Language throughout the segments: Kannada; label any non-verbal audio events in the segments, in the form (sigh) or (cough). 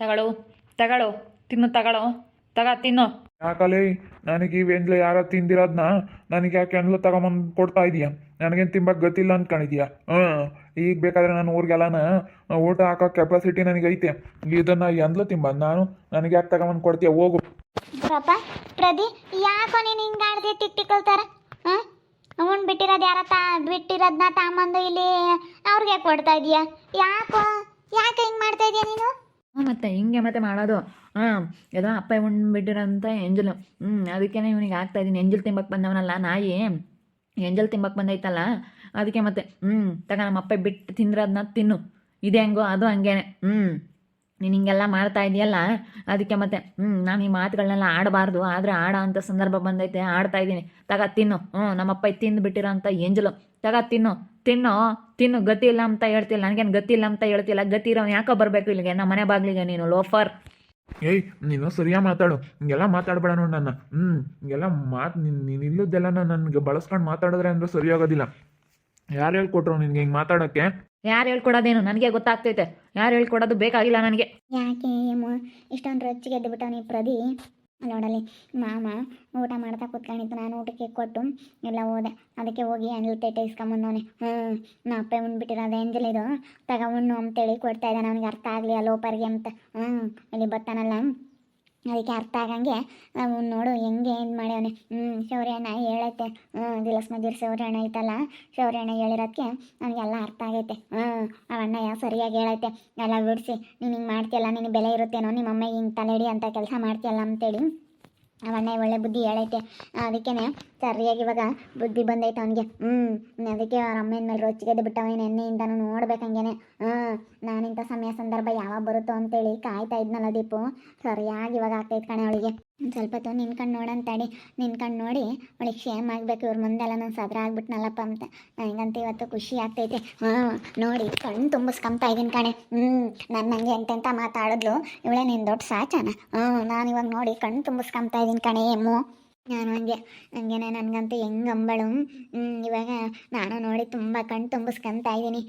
ತಗೊಳು ತಗೊಳು ತಿನ್ನು ತಗೊಳು ತಗ ತಿನ್ನು. ಯಾಕಲೇ? ನನಗೆ ಈ ಇವೆಂದ್ಲೆ ಯಾರ ತಿಂದಿರೋದ್ನ ನನಗೆ ಯಾಕೆ ಎಂಡ್ಲು ತಗೊಂಬಂದು ಕೊಡ್ತಾ ಇದೀಯಾ. ನನಗೇನು ತಿಂಬಕ್ಕೆ ಗೊತ್ತಿಲ್ಲ ಅನ್ಕೊಂಡಿದ್ಯಾ. ಹಾಂ ಈಗ ಬೇಕಾದ್ರೆ ನಾನು ಊರಿಗೆಲ್ಲನ ಊಟ ಹಾಕೋ ಕೆಪಾಸಿಟಿ ನನಗೈತೆ. ಇದನ್ನು ಎಂದ್ಲು ತಿಂಬ ನಾನು ನನಗೆ ಯಾಕೆ ತಗೊಂಬಂದು ಕೊಡ್ತೀಯ? ಹೋಗು. ಗುರಪ್ಪ ಪ್ರದಿ ಯಾಕೋ ನೀನು ಹಿಂಗೆ ಆಡ್ದೆ ಟಿಕ್ ಹಾಂ? ಅವನು ಬಿಟ್ಟಿರೋದು ಯಾರ ತಾ ಬಿಟ್ಟಿರೋದನ್ನ ತಾಂಬಂದು ಇಲ್ಲಿ ಅವ್ರಿಗೆ ಕೊಡ್ತಾ ಇದೀಯಾ? ಯಾಕೋ ಯಾಕೆ ಹಿಂಗೆ ಮಾಡ್ತಾ ಇದೀಯ ನೀನು? ಮತ್ತೆ ಹಿಂಗೆ ಮತ್ತೆ ಮಾಡೋದು. ಹಾಂ ಏನೋ ಅಪ್ಪ ಉಂಡ್ಬಿಟ್ಟಿರೋಂಥ ಎಂಜಲು. ಹ್ಞೂ ಅದಕ್ಕೆ ಇವನಿಗೆ ಆಗ್ತಾ ಇದ್ದೀನಿ ಎಂಜಲ್ ತಿಂಬಕ್ಕೆ ಬಂದವನಲ್ಲ ನಾಯಿ. ಎಂಜಲ್ ತಿಂಬಕ್ಕೆ ಬಂದೈತಲ್ಲ, ಅದಕ್ಕೆ ಮತ್ತೆ ಹ್ಞೂ ತಗ ನಮ್ಮ ಅಪ್ಪ ಬಿಟ್ಟು ತಿಂದ್ರದನ್ನ ತಿನ್ನು. ಇದೆ ಹೆಂಗೋ, ಅದು ಹಂಗೇನೆ. ಹ್ಞೂ ನೀನು ಹಿಂಗೆಲ್ಲ ಮಾಡ್ತಾ ಇದೆಯಲ್ಲ, ಅದಕ್ಕೆ ಮತ್ತೆ ಹ್ಞೂ ನಾನು ಈ ಮಾತುಗಳನ್ನೆಲ್ಲ ಆಡಬಾರ್ದು. ಆದರೆ ಆಡೋ ಅಂಥ ಸಂದರ್ಭ ಬಂದೈತೆ. ಆಡ್ತಾ ಇದ್ದೀನಿ ತಗ ತಿನ್ನು. ಹ್ಞೂ ನಮ್ಮಪ್ಪ ತಿಂದು ಬಿಟ್ಟಿರೋ ಅಂಥ ಎಂಜಲು. ತಗ ತಿನ್ನು. ತಿನ್ನು ತಿನ್ನು ಗತಿ ಇಲ್ಲ ಅಂತ ಹೇಳ್ತಿಲ್ಲ. ನನಗೇನು ಗತಿ ಇಲ್ಲ ಅಂತ ಹೇಳ್ತಿಲ್ಲ. ಗತಿ ಇರೋ ಯಾಕೋ ಬರಬೇಕು ಇಲ್ಲಿಗೆ? ನಮ್ಮ ಮನೆ ಬಾಗಿಲಿಗೆ ನೀನು ಲೋಫರ್. ಏಯ್ ನೀನು ಸರಿಯಾಗಿ ಮಾತಾಡು. ಹಿಂಗೆಲ್ಲ ಮಾತಾಡಬೇಡ ನೋಡು ನನ್ನ. ಹ್ಞೂ ಹಿಂಗೆಲ್ಲ ಮಾತು ನೀನು ನೀನು ನಾನು ನನಗೆ ಬಳಸ್ಕೊಂಡು ಮಾತಾಡಿದ್ರೆ ಅಂದ್ರೆ ಸರಿಯಾಗೋದಿಲ್ಲ. ಯಾರು ಹೇಳ್ಕೊಟ್ರು ನಿನಗೆ ಹಿಂಗೆ ಮಾತಾಡೋಕ್ಕೆ? ಯಾರು ಹೇಳ್ಕೊಡೋದೇನು? ನನಗೆ ಗೊತ್ತಾಗ್ತೈತೆ. ಯಾರು ಹೇಳ್ಕೊಡೋದು ಬೇಕಾಗಿಲ್ಲ ನನಗೆ. ಯಾಕೆ ಇಷ್ಟೊಂದು ರೊಚ್ಚಿಗೆ ಎದ್ದು ನೀ ಪ್ರದಿ ನೋಡಲಿ, ಮಾಮ ಊಟ ಮಾಡ್ತಾ ಕೂತ್ಕೊಂಡಿತ್ತು ನಾನು ಊಟಕ್ಕೆ ಕೊಟ್ಟು ಎಲ್ಲ ಹೋದೆ. ಅದಕ್ಕೆ ಹೋಗಿ ಅಂಜಲ್ ತೇಟೆ ಇಸ್ಕೊಂಬಂದವನೆ ಹ್ಞೂ ನಾ ಅಪ್ಪ ಉಂಡ್ಬಿಟ್ಟಿರೋದು ಎಂಜಲ್ ಇದು. ತಗ ಉಣ್ಣು ಅಂತೇಳಿ ಕೊಡ್ತಾ ಇದ್ದಾನೆ, ಅವನಿಗೆ ಅರ್ಥ ಆಗಲಿ ಆ ಲೋಪರ್ಗೆ ಅಂತ. ಹ್ಞೂ ಇಲ್ಲಿ ಬರ್ತಾನಲ್ಲ. ಅದಕ್ಕೆ ಅರ್ಥ ಆಗಂಗೆ ಅವ್ನು ನೋಡು ಹೆಂಗೆ ಏನು ಮಾಡ್ಯವನೆ? ಹ್ಞೂ ಶೌರ್ಯಣ್ಣ ಹೇಳೈತೆ ಹ್ಞೂ ದಿಲಸ್ಮದಿರ್ ಶೌರ್ಯಣ್ಣ ಐತಲ್ಲ? ಶೌರ್ಯಣ್ಣ ಹೇಳಿರೋದಕ್ಕೆ ನನಗೆಲ್ಲ ಅರ್ಥ ಆಗೈತೆ. ಹ್ಞೂ ಅವಣ್ಣ ಯಾವ ಸರಿಯಾಗಿ ಹೇಳೈತೆ. ಎಲ್ಲ ಬಿಡಿಸಿ, ನೀನು ಹಿಂಗೆ ಮಾಡ್ತೀಯಲ್ಲ, ನಿನಗೆ ಬೆಲೆ ಇರುತ್ತೇನೋ ನಿಮ್ಮ ಅಮ್ಮ ಹಿಂಗೆ ತಲೆಡಿ ಅಂತ ಕೆಲಸ ಮಾಡ್ತೀಯಲ್ಲ ಅಂತೇಳಿ. ಅವಣ್ಣ ಒಳ್ಳೆ ಬುದ್ಧಿ ಹೇಳೈತೆ. ಅದಕ್ಕೇ ಸರಿಯಾಗಿ ಇವಾಗ ಬುದ್ಧಿ ಬಂದೈತೆ ಅವನಿಗೆ. ಹ್ಞೂ ಅದಕ್ಕೆ ಅವ್ರ ಅಮ್ಮನ ಮೇಲೆ ರೊಚ್ಚಿಗೆದ್ದು ಬಿಟ್ಟವ ನೋಡ್ಬೇಕು ನೋಡ್ಬೇಕಂಗೇನೆ ಹ್ಮ್, ನಾನಿಂಥ ಸಮಯ ಸಂದರ್ಭ ಯಾವಾಗ ಬರುತ್ತೋ ಅಂತೇಳಿ ಕಾಯ್ತಾ ಇದ್ನಲ್ಲ ದೀಪು. ಸರಿಯಾಗಿ ಇವಾಗ ಆಗ್ತೈತೆ ಕಣೆ ಅವಳಿಗೆ. ಸ್ವಲ್ಪ ಹೊತ್ತು ನಿನ್ಕಂಡು ನೋಡಂತಾಡಿ ನಿನ್ಕಂಡು ನೋಡಿ ಅವಳಿಗೆ ಶೇಮ್ ಆಗಬೇಕು, ಇವ್ರ ಮುಂದೆಲ್ಲ ನಾನು ಸದ್ರ ಆಗ್ಬಿಟ್ನಲ್ಲಪ್ಪ ಅಂತ. ನನಗಂತ ಇವತ್ತು ಖುಷಿ ಆಗ್ತೈತೆ. ಹಾಂ, ನೋಡಿ ಕಣ್ಣು ತುಂಬಿಸ್ಕೊಂತಾ ಇದ್ದೀನಿ ಕಣೆ. ಹ್ಞೂ ನನ್ನ ಹಂಗೆ ಎಂತೆಂತ ಮಾತಾಡಿದ್ಲು, ಇವಳೇ ನಿನ್ನ ದೊಡ್ಡ ಸಾಚನ. ಹ್ಞೂ ನಾನು ಇವಾಗ ನೋಡಿ ಕಣ್ಣು ತುಂಬಿಸ್ಕೊಂತ ಇದ್ದೀನಿ ಕಣೆ ಏಮು ನಾನು ಹಂಗೆ, ಹಂಗೇನೆ ನನಗಂತೂ ಹೆಂಗೆ ಅಂಬಳು. ಇವಾಗ ನಾನು ನೋಡಿ ತುಂಬ ಕಣ್ಣು ತುಂಬಿಸ್ಕೊಂತಾ ಇದ್ದೀನಿ.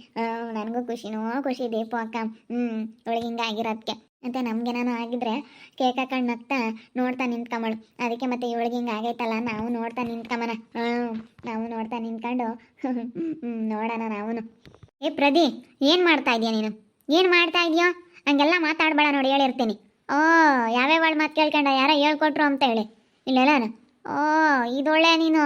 ನನಗೂ ಖುಷಿನೋ ಖುಷಿ ದೀಪು ಅಕ್ಕ. ಹ್ಞೂ ಇವಳಿಗೆ ಹಿಂಗೆ ಆಗಿರೋದಕ್ಕೆ ಮತ್ತು ನಮಗೇನಾನು ಆಗಿದ್ರೆ ಕೇಕ್ ಹಾಕೊಂಡು ನಗ್ತಾ ನೋಡ್ತಾ ನಿಂತ್ಕೊಂಬಳು. ಅದಕ್ಕೆ ಮತ್ತೆ ಇವಳಿಗೆ ಹಿಂಗೆ ಆಗೈತಲ್ಲ, ನಾವು ನೋಡ್ತಾ ನಿಂತ್ಕೊಂಬನ. ನಾವು ನೋಡ್ತಾ ನಿಂತ್ಕೊಂಡು. ನೋಡೋಣ ನಾವು ಏ ಪ್ರದಿ ಏನು ಮಾಡ್ತಾ ಇದೀಯ ನೀನು? ಏನು ಮಾಡ್ತಾ ಇದೆಯೋ? ಹಂಗೆಲ್ಲ ಮಾತಾಡ್ಬೇಡ ನೋಡಿ, ಹೇಳಿರ್ತೀನಿ. ಓ, ಯಾವ್ಯಾವ ಮಾತು ಕೇಳ್ಕೊಂಡ? ಯಾರೋ ಹೇಳ್ಕೊಟ್ರು ಅಂತ ಹೇಳಿ. ಇಲ್ಲೆಲ್ಲ ಓ, ಇದೊಳ್ಳೆ ನೀನು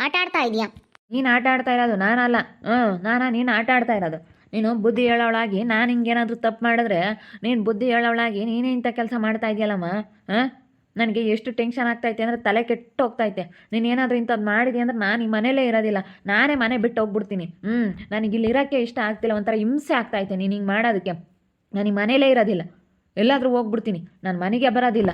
ಆಟ ಆಡ್ತಾ ಇದೀಯ? ನೀನು ಆಟ ಆಡ್ತಾ ಇರೋದು ನಾನಲ್ಲ. ಹ್ಞೂ ನಾನಾ, ನೀನು ಆಟ ಆಡ್ತಾ ಇರೋದು. ನೀನು ಬುದ್ಧಿ ಹೇಳೋಳಾಗಿ ನಾನು ಹಿಂಗೇನಾದರೂ ತಪ್ಪು ಮಾಡಿದ್ರೆ ನೀನು ಬುದ್ಧಿ ಹೇಳೋಳಾಗಿ ನೀನೇ ಇಂಥ ಕೆಲಸ ಮಾಡ್ತಾ ಇದೆಯಲ್ಲಮ್ಮ? ಹಾಂ? ನನಗೆ ಎಷ್ಟು ಟೆನ್ಷನ್ ಆಗ್ತೈತೆ ಅಂದರೆ ತಲೆ ಕೆಟ್ಟು ಹೋಗ್ತೈತೆ. ನೀನು ಏನಾದರೂ ಇಂಥದ್ದು ಮಾಡಿದೆ ಅಂದ್ರೆ ನಾನು ಈ ಮನೇಲೇ ಇರೋದಿಲ್ಲ. ನಾನೇ ಮನೆ ಬಿಟ್ಟು ಹೋಗ್ಬಿಡ್ತೀನಿ. ಹ್ಞೂ ನನಗೆ ಇಲ್ಲಿ ಇರೋಕ್ಕೆ ಇಷ್ಟ ಆಗ್ತಿಲ್ಲ, ಒಂಥರ ಹಿಂಸೆ ಆಗ್ತೈತೆ ನೀನು ಹಿಂಗೆ ಮಾಡೋದಕ್ಕೆ. ನಾನು ಈ ಮನೇಲೇ ಇರೋದಿಲ್ಲ. ಎಲ್ಲಾದರೂ ಹೋಗ್ಬಿಡ್ತೀನಿ. ನಾನು ಮನೆಗೆ ಬರೋದಿಲ್ಲ.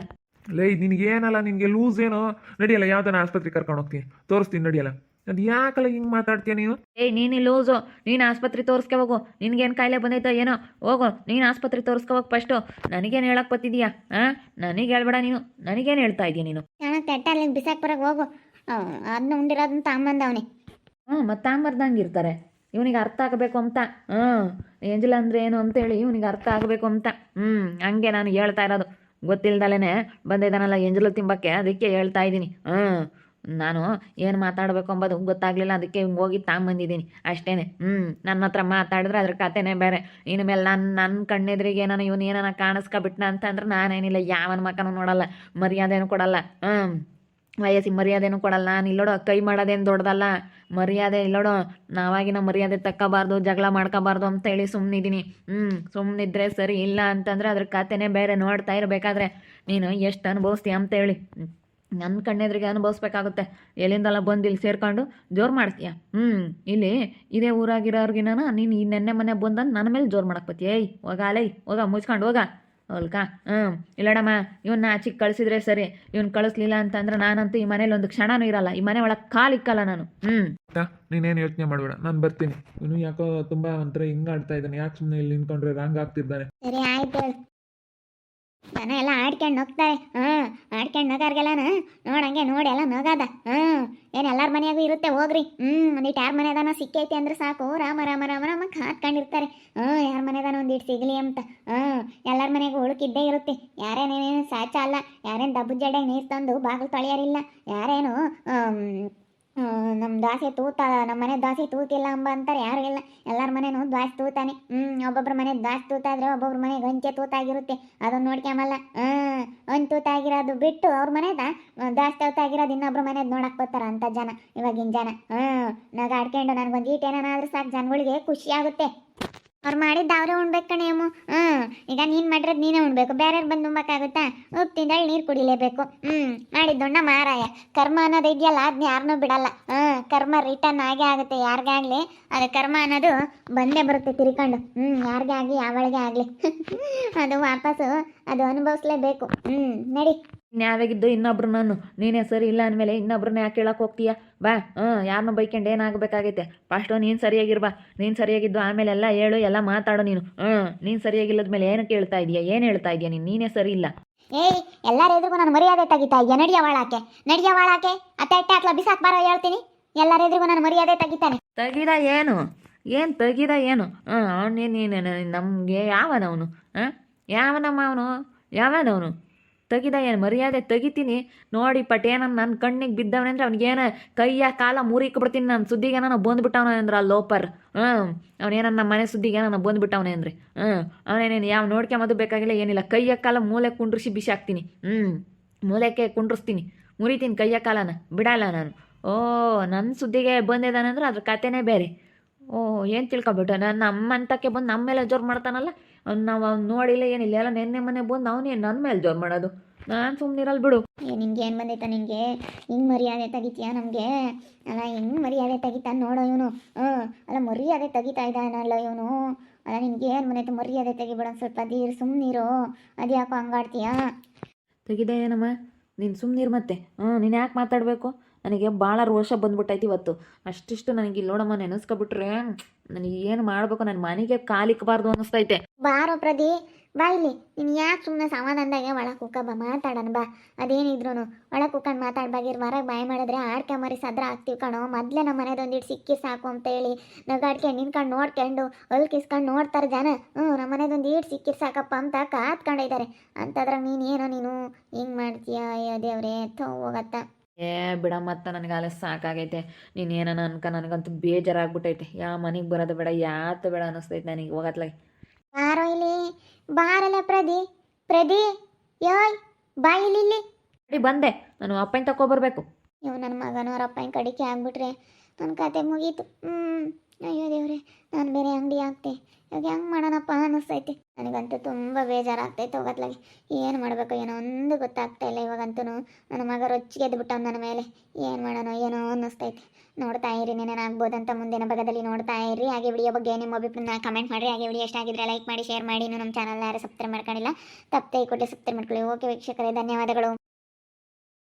ಲೈ, ನಿನಗೇನಲ್ಲ, ನಿನಗೆ ಲೂಸ್ ಏನೋ? ನಡೆಯಲ್ಲ, ಯಾವ್ದಾನ ಆಸ್ಪತ್ರೆಗೆ ಕರ್ಕೊಂಡು ಹೋಗ್ತೀನಿ. ತೋರಿಸ್ತೀನಿ, ನಡಿಯಲ್ಲ. ಅದು ಯಾಕಲ್ಲ ಹಿಂಗೆ ಮಾತಾಡ್ತೀಯ ನೀನು? ಏಯ್ ನೀನು ಲೂಸು. ನೀನು ಆಸ್ಪತ್ರೆ ತೋರಿಸ್ಕೊ ಹೋಗು. ನಿನಗೇನು ಕಾಯಿಲೆ ಬಂದೈತೋ ಏನೋ? ಹೋಗು. ನೀನು ಆಸ್ಪತ್ರೆ ತೋರಿಸ್ಕೊ ಹೋಗಿ ಫಸ್ಟು ನನಗೇನು ಹೇಳಕ್ಕೆ ಬತ್ತಿದೀಯಾ ಹಾಂ ನನಗೆ ಹೇಳ್ಬೇಡ ನೀನು. ನನಗೇನು ಹೇಳ್ತಾ ಇದೀಯ ನೀನು? ನಾನು ತೆಟ್ಟಲ್ಲಿ ಬಿಸಾಕ್ ಬರಕ್ ಹೋಗು. ಅದನ್ನ ಉಂಡಿರೋದನ್ನ ತಾಂಬಂದವನೇ ಹ್ಞೂ ಮತ್ತೆ ತಾಂಬರ್ದಂಗೆ ಇರ್ತಾರೆ. ಇವನಿಗೆ ಅರ್ಥ ಆಗಬೇಕು ಅಂತ. ಹ್ಞೂ ಏಂಜಲ ಅಂದ್ರೆ ಏನು ಅಂತೇಳಿ ಇವನಿಗೆ ಅರ್ಥ ಆಗಬೇಕು ಅಂತ. ಹ್ಞೂ ಹಂಗೆ ನಾನು ಹೇಳ್ತಾ ಇರೋದು. ಗೊತ್ತಿಲ್ದಲೇನೆ ಬಂದಿದ್ದಾನಲ್ಲ ಎಂಜಲು ತಿಂಬಕ್ಕೆ? ಅದಕ್ಕೆ ಹೇಳ್ತಾ ಇದ್ದೀನಿ ಹ್ಞೂ ನಾನು ಏನು ಮಾತಾಡಬೇಕು ಅಂಬೋದು ಗೊತ್ತಾಗಲಿಲ್ಲ, ಅದಕ್ಕೆ ಹಿಂಗೆ ಹೋಗಿ ತಾಂಬಂದಿದ್ದೀನಿ ಅಷ್ಟೇ ಹ್ಞೂ ನನ್ನ ಹತ್ರ ಮಾತಾಡಿದ್ರೆ ಅದ್ರ ಕತೆನೇ ಬೇರೆ. ಇನ್ನು ಮೇಲೆ ನನ್ನ ನನ್ನ ಕಣ್ಣೆದ್ರಿಗೆ ಏನಾನ ಇವನು ಏನಾನ ಕಾಣಿಸ್ಕೊಬಿಟ್ನ ಅಂತಂದ್ರೆ ನಾನೇನಿಲ್ಲ, ಯಾವನ ಮಕ್ಕನೂ ನೋಡಲ್ಲ, ಮರ್ಯಾದೆನೂ ಕೊಡಲ್ಲ. ಹ್ಞೂ ವಯಸ್ಸಿಗೆ ಮರ್ಯಾದೆನೂ ಕೊಡಲ್ಲ. ನಾನು ಇಲ್ಲೋಡು ಕೈ ಮಾಡೋದೇನು ದೊಡ್ಡದಲ್ಲ. ಮರ್ಯಾದೆ ಇಲ್ಲೋಡು, ನಾವಾಗಿನ ಮರ್ಯಾದೆ ತಕ್ಕಬಾರ್ದು, ಜಗಳ ಮಾಡ್ಕೋಬಾರ್ದು ಅಂತ ಹೇಳಿ ಸುಮ್ಮನಿದ್ದೀನಿ ಹ್ಞೂ ಸುಮ್ಮನಿದ್ರೆ ಸರಿ ಇಲ್ಲ ಅಂತಂದರೆ ಅದ್ರ ಕತೆನೇ ಬೇರೆ ನೋಡ್ತಾ ಇರಬೇಕಾದ್ರೆ ನೀನು ಎಷ್ಟು ಅನುಭವಿಸ್ತೀಯ ಅಂತ ಹೇಳಿ ನನ್ನ ಕಣ್ಣೆದ್ರಿಗೆ ಅನುಭವಿಸ್ಬೇಕಾಗುತ್ತೆ. ಎಲ್ಲಿಂದಲ್ಲ ಬಂದು ಇಲ್ಲಿ ಸೇರ್ಕೊಂಡು ಜೋರು ಮಾಡ್ತೀಯ? ಹ್ಞೂ ಇಲ್ಲಿ ಇದೇ ಊರಾಗಿರೋರ್ಗಿನ ನೀನು ಈ ನೆನ್ನೆ ಮನೆ ಬಂದಂದು ನನ್ನ ಮೇಲೆ ಜೋರು ಮಾಡಕ್ಕೆ ಬತ್ತಿ. ಏಯ್ ಹೋಗ ಅಲೈ ಹೋಗ ಮುಚ್ಕೊಂಡು ಹೋಗ. ಹೋಲ್ಕ? ಹ್ಞೂ ಇಲ್ಲಡಮ್ಮ ಇವನ್ನ ಆಚಿಗೆ ಕಳಿಸಿದ್ರೆ ಸರಿ. ಇವನ್ ಕಳಿಸ್ಲಿಲ್ಲ ಅಂತಂದ್ರೆ ನಾನಂತೂ ಈ ಮನೇಲಿ ಒಂದು ಕ್ಷಣನೂ ಇರಲ್ಲ. ಈ ಮನೆ ಒಳಗೆ ಕಾಲಿಕ್ಕಲ್ಲ ನಾನು. ಹ್ಞೂ ನೀನೇನು ಯೋಚನೆ ಮಾಡಬೇಡ ನಾನು ಬರ್ತೀನಿ. ಇವನು ಯಾಕೋ ತುಂಬ ಒಂಥರ ಹಿಂಗೆ ಆಡ್ತಾ ಇದ್ದಾನೆ. ಯಾಕೆ ಸುಮ್ಮನೆ ಇಲ್ಲಿ ನಿಂತ್ಕೊಂಡ್ರೆ ರಾಂಗ್ ಆಗ್ತಿದ್ದಾನೆ? ಸರಿ ಆಯ್ತು ಹೇಳು ಜನ ಎಲ್ಲ ಆಡ್ಕೊಂಡು ನಗ್ತಾರೆ ಹಾಂ, ಆಡ್ಕೊಂಡು ನಗಾರ್ಗೆಲ್ಲನ ನೋಡಂಗೆ ನೋಡಿ ಎಲ್ಲ ನಗದ. ಹಾಂ, ಏನು ಎಲ್ಲರ ಮನೆಯಾಗು ಇರುತ್ತೆ, ಹೋಗ್ರಿ. ಹ್ಞೂ ಒಂದಿಟ್ಟು ಯಾರ ಮನೆದಾನ ಸಿಕ್ಕೈತಿ ಅಂದ್ರೆ ಸಾಕು. ರಾಮ ರಾಮ ರಾಮ ರಾಮ ಕಾತ್ಕೊಂಡಿರ್ತಾರೆ ಹ್ಞೂ ಯಾರ ಮನೆದಾನ ಒಂದಿಟ್ಟು ಸಿಗಲಿ ಅಂತ. ಹಾಂ, ಎಲ್ಲರ ಮನೆಗೂ ಉಳುಕಿದ್ದೇ ಇರುತ್ತೆ. ಯಾರೇನೇನೇನು ಸಾಚ ಅಲ್ಲ ಯಾರೇನು ದಬ್ಬು ಜಡೆಗೆ ನೀರು ತಂದು ಬಾಗಿಲು ತೊಳೆಯೋರಿಲ್ಲ, ಯಾರೇನು ನಮ್ಮ ದಾಸೆ ತೂತ ನಮ್ಮ ಮನೆ ದಾಸೆ ತೂತಿಲ್ಲ ಅಂಬ ಅಂತಾರೆ, ಯಾರು ಇಲ್ಲ. ಎಲ್ಲರ ಮನೆನೂ ದ್ವಾಸೆ ತೂತಾನೆ. ಹ್ಞೂ ಒಬ್ಬೊಬ್ರ ಮನೆ ದ್ವಾಸೆ ತೂತಾದ್ರೆ ಒಬ್ಬೊಬ್ರ ಮನೆ ಗಂಚೆ ತೂತಾಗಿರುತ್ತೆ. ಅದನ್ನ ನೋಡ್ಕೊಂಬಲ್ಲ ಹ್ಞೂ ಒಂದು ತೂತಾಗಿರೋದು ಬಿಟ್ಟು ಅವ್ರ ಮನೆದ ದಾಸಿ ತೂತಾಗಿರೋದು ಇನ್ನೊಬ್ರ ಮನೆದು ನೋಡಕ್ ಬರ್ತಾರ ಅಂತ ಜನ, ಇವಾಗಿನ ಜನ. ಹ್ಮ್ ನಗಾಡ್ಕೊಂಡು ನನಗೊಂದು ಈಟ್ ಏನಾದ್ರೂ ಸಾಕು, ಜನಗಳಿಗೆ ಖುಷಿ ಆಗುತ್ತೆ. ಅವ್ರು ಮಾಡಿದ್ದು ಅವರೇ ಉಣ್ಬೇಕು ಕಣೇಮು ಹ್ಞೂ ಈಗ ನೀನು ಮಾಡಿರೋದು ನೀನೇ ಉಣ್ಬೇಕು. ಬೇರೆಯವ್ರು ಬಂದು ಉಣ್ಬೇಕಾಗುತ್ತಾ? ಉಪ್ಪು ತಿಂದಳು ನೀರು ಕುಡಿಲೇಬೇಕು. ಹ್ಞೂ ಮಾಡಿದ್ದೊಣ್ಣ ಮಾರಾಯ. ಕರ್ಮ ಅನ್ನೋದು ಇದೆಯಲ್ಲ ಅದನ್ನ ಯಾರನ್ನೂ ಬಿಡಲ್ಲ. ಹ್ಞೂ ಕರ್ಮ ರಿಟರ್ನ್ ಆಗೇ ಆಗುತ್ತೆ ಯಾರಿಗಾಗಲಿ. ಅದು ಕರ್ಮ ಅನ್ನೋದು ಬಂದೇ ಬರುತ್ತೆ ತಿರ್ಕೊಂಡು. ಹ್ಞೂ ಯಾರಿಗೇ ಆಗಲಿ ಯಾವಳಿಗೆ ಆಗಲಿ. (laughs) ಅದು ವಾಪಸ್ಸು, ಅದು ಅನುಭವಿಸ್ಲೇಬೇಕು. ಹ್ಞೂ ನಡಿ. ನ್ಯಾವಾಗಿದ್ದು ಇನ್ನೊಬ್ರು ನಾನು. ನೀನೇ ಸರಿ ಇಲ್ಲ ಅಂದಮೇಲೆ ಇನ್ನೊಬ್ರನ್ನ ಯಾಕೆ ಕೇಳಕ್ಕೆ ಹೋಗ್ತೀಯ? ಬಾ ಹ್ಞೂ ಯಾರನ್ನ ಬೈಕೊಂಡು ಏನಾಗಬೇಕಾಗೈತೆ? ಫಸ್ಟು ನೀನು ಸರಿಯಾಗಿರ್ಬಾ. ನೀನು ಸರಿಯಾಗಿದ್ದು ಆಮೇಲೆ ಎಲ್ಲ ಹೇಳು ಎಲ್ಲ ಮಾತಾಡು ನೀನು. ಹ್ಞೂ ನೀನು ಸರಿಯಾಗಿಲ್ಲದ ಮೇಲೆ ಏನು ಕೇಳ್ತಾ ಇದೀಯ ಏನು ಹೇಳ್ತಾ ಇದೀಯ ನೀನು? ನೀನೇ ಸರಿ ಇಲ್ಲ. ಏಯ್ ಎಲ್ಲರ ಎದುರಿಗೂ ನಾನು ಮರ್ಯಾದೆ ತೆಗಿತಾ ಇದೆಯಾ ನಡಿಯ ವಾಳಾಕೆ? ನಡಿಯ ವಾಳಾಕೆ? ಅತ್ತೆ ಅಟ್ಟೆ ಹಾಕ್ಲ ಬಿಸಾಕ್ ಬಾರೋ ಹೇಳ್ತೀನಿ. ಎಲ್ಲರ ಎದುರಿಗೂ ನಾನು ಮರ್ಯಾದೆ ತೆಗಿತಾನೆ. ತೆಗಿದ ಏನು? ಏನು ತೆಗಿದ ಏನು? ಹಾಂ ಅವನೇ ನೀನು ನಮಗೆ ಯಾವನವನು? ಹಾಂ ಯಾವನಮ್ಮ ಅವನು? ಯಾವನವನು? ತೆಗಿದ ಏನು ಮರ್ಯಾದೆ ತೆಗಿತೀನಿ. ನೋಡಿ ಪಟ್ ಏನನ್ನ ನನ್ನ ಕಣ್ಣಿಗೆ ಬಿದ್ದವನೆ ಅಂದ್ರೆ ಅವ್ನಿಗೇನು ಕೈಯ ಕಾಲ ಮುರಿಕ್ ಬಿಡ್ತೀನಿ ನಾನು ಸುದ್ದಿಗೆ ನಾನು ಬಂದ್ಬಿಟ್ಟವನ ಅಂದ್ರೆ ಆ ಲೋಪರ್. ಹ್ಞೂ ಅವನೇನ ನಮ್ಮ ಮನೆ ಸುದ್ದಿಗೆ ನಾನು ಬಂದ್ಬಿಟ್ಟವನೆ ಅಂದ್ರೆ. ಹ್ಞೂ ಅವನೇನೇನು ಯಾವ ನೋಡ್ಕೊಂಬದು ಬೇಕಾಗಿಲ್ಲ, ಏನಿಲ್ಲ. ಕೈಯ ಕಾಲ ಮೂಲೆ ಕುಂಡ್ರಿಸಿ ಬಿಸಿ ಹಾಕ್ತೀನಿ. ಹ್ಞೂ ಮೂಲೆಕ್ಕೆ ಕುಂಡ್ರಿಸ್ತೀನಿ. ಮುರಿತೀನಿ ಕೈಯ ಕಾಲನ. ಬಿಡಲ್ಲ ನಾನು. ಓ ನನ್ನ ಸುದ್ದಿಗೆ ಬಂದಿದ್ದಾನಂದ್ರೆ ಅದ್ರ ಕತೆನೇ ಬೇರೆ. ಓ, ಏನು ತಿಳ್ಕೊಬಿಟ್ಟು? ನಾನು ನಮ್ಮ ಅಂತಕ್ಕೆ ಬಂದು ನಮ್ಮ ಮೇಲೆ ಜೋರು ಮಾಡ್ತಾನಲ್ಲ? ನಾವು ಅವ್ನು ನೋಡಿಲ್ಲ ಏನಿಲ್ಲ ಎಲ್ಲ ನೆನ್ನೆ ಮನೆ ಬಂದು ಅವನೇ ನನ್ನ ಮೇಲೆ ಜೋರು ಮಾಡೋದು? ನಾನು ಸುಮ್ಮನಿರಲ್ಲ ಬಿಡು. ಏ ನಿನ್ಗೆ ಏನು ಬಂದೈತ ನಿನಗೆ? ಹಿಂಗೆ ಮರ್ಯಾದೆ ತೆಗಿತೀಯ ನಮಗೆ? ಅಲ್ಲ ಹಿಂಗೆ ಮರ್ಯಾದೆ ತೆಗಿತಾನೆ ನೋಡೋ ಇವನು. ಹ್ಞೂ ಅಲ್ಲ ಮರ್ಯಾದೆ ತೆಗಿತಾ ಇದ್ದಾನಲ್ಲ ಇವನು. ಅಲ್ಲ ನಿನ್ಗೆ ಏನು ಬಂದೈತೆ ಮರ್ಯಾದೆ ತೆಗಿಬೇಡ ಸ್ವಲ್ಪ ದೀರ್ ಸುಮ್ಮನಿರು ಅದ್ಯಾಕೋ ಹಂಗಾಡ್ತೀಯಾ? ತೆಗಿದೆ ಏನಮ್ಮ? ನೀನು ಸುಮ್ಮನಿರು ಮತ್ತೆ. ಹ್ಞೂ ನೀನು ಯಾಕೆ ಮಾತಾಡಬೇಕು? ನನಗೆ ಭಾಳ ರೋಷ ಬಂದ್ಬಿಟ್ಟೈತಿ ಇವತ್ತು. ಅಷ್ಟಿಷ್ಟು ನನಗೆ ಇಲ್ಲಿ ನೋಡಮ್ಮ ನೆನೆಸ್ಕೊಬಿಟ್ರೆ ನನಗೆ ಏನು ಮಾಡಬೇಕು? ನನ್ನ ಮನೆಗೆ ಕಾಲಿಕ್ಬಾರ್ದು ಅನ್ನಿಸ್ತೈತೆ ಬಾರೋ ಪ್ರದಿ ಬಾ ಇಲ್ಲಿ. ನೀನು ಯಾಕೆ ಸುಮ್ಮನೆ ಸಮಾಧಾನದಾಗೆ ಒಳಗೆ ಕುಕ್ಕ ಬಾ ಮಾತಾಡೋಣ ಬಾ. ಅದೇನಿದ್ರು ಒಳಗೆ ಕುಕ್ಕಂಡು ಮಾತಾಡ್ಬಾಗಿರ್ ಹೊರಗೆ ಬಾಯ್ ಮಾಡಿದ್ರೆ ಆಡ್ಕೊಂಬರಿ ಸದ್ರ ಆಗ್ತೀವಿ ಕಣೋ. ಮೊದಲೇ ನಮ್ಮ ಮನೆದೊಂದಿಟ್ಟು ಸಿಕ್ಕಿ ಸಾಕು ಅಂತ ಹೇಳಿ ನಗಾಡ್ಕೊಂಡು ನಿಂತ್ಕೊಂಡು ನೋಡ್ಕೊಂಡು ಹೊಲ್ ಕಿಸ್ಕೊಂಡು ನೋಡ್ತಾರೆ ಜನ. ಹ್ಞೂ ನಮ್ಮ ಮನೆದೊಂದು ಸಿಕ್ಕಿ ಸಾಕಪ್ಪ ಅಂತ ಕಾತ್ಕೊಂಡಿದ್ದಾರೆ ಅಂತಂದ್ರೆ ನೀನೇನೋ ನೀನು ಹಿಂಗೆ ಮಾಡ್ತೀಯ, ಅಯ್ಯೋ ದೇವ್ರೇ, ಥೋ ಹೋಗತ್ತ. ಏ ಬಿಡ ಮತ್ತೆ ನನಗೆ ಅಲ್ಲ ಸಾಕಾಗೈತೆ. ನೀನು ಏನೋ ಅನ್ಕ ನನಗಂತೂ ಬೇಜಾರಾಗ್ಬಿಟ್ಟೈತೆ. ಯಾ ಮನೆಗೆ ಬರೋದು ಬೇಡ ಯಾತ ಬೇಡ ಅನ್ನಿಸ್ತೈತೆ ನನಗೆ ಹೋಗತ್ಲಾಗ ಬಾರೋ ಇಲ್ಲಿ? ಬಾರಲ್ಲ ಪ್ರದಿ. ಪ್ರದಿ ಯೋಯ್ ಬಾ ಇಲ್ಲಿ ಬಂದೆ. ನಾನು ಅಪ್ಪನ ತಗೊಬರ್ಬೇಕು ಇವ್ ನನ್ನ ಮಗನವ್ರ ಅಪ್ಪಾಯಿ ಅಪ್ಪನ ಕಡಿಕೆ ಆಗ್ಬಿಟ್ರೆ ನನ್ನ ಕತೆ ಮುಗೀತು. ಹ್ಞೂ ಅಯ್ಯೋ ದೇವ್ರೆ, ನಾನು ಬೇರೆ ಅಂಗಡಿ ಹಾಕ್ತೆ ಇವಾಗ ಹೆಂಗೆ ಮಾಡೋಣಪ್ಪ ಅನ್ನಿಸ್ತೈತೆ. ನನಗಂತೂ ತುಂಬ ಬೇಜಾರಾಗ್ತೈತೆ ಹೋಗತ್ಲಾಗಿ ಏನು ಮಾಡಬೇಕು ಏನೋ ಒಂದು ಗೊತ್ತಾಗ್ತಾ ಇಲ್ಲ ಇವಾಗಂತೂ ನನ್ನ ಮಗ ರೊಚ್ಚಿಗೆ ಎದ್ಬಿಟ್ಟವ್ ನನ್ನ ಮೇಲೆ. ಏನು ಮಾಡೋಣ ಏನೋ ಅನ್ನಿಸ್ತೈತೆ. ನೋಡ್ತಾ ಇರಿ ಆಗ್ಬೋದಂತ ಮುಂದಿನ ಭಾಗದಲ್ಲಿ ನೋಡ್ತಾ ಇರಿ. ಹಾಗೆ ವಿಡಿಯೋ ಬಗ್ಗೆ ನಿಮ್ಮ ಅಭಿಪ್ರಾಯ ಕಮೆಂಟ್ ಮಾಡಿರಿ. ಹಾಗೆ ವಿಡಿಯೋ ಎಷ್ಟಾಗಿದ್ರೆ ಲೈಕ್ ಮಾಡಿ ಶೇರ್ ಮಾಡಿ. ನಮ್ಮ ಚಾನಲ್ ಯಾರು ಸಬ್ಸ್ಕ್ರೈಬ್ ಮಾಡ್ಕೊಂಡಿಲ್ಲ, ತಪ್ಪದೆ ಕೊಟ್ಟು ಸಬ್ಸ್ಕ್ರೈಬ್ ಮಾಡ್ಕೊಳ್ಳಿ. ಓಕೆ ವೀಕ್ಷಕರೇ, ಧನ್ಯವಾದಗಳು.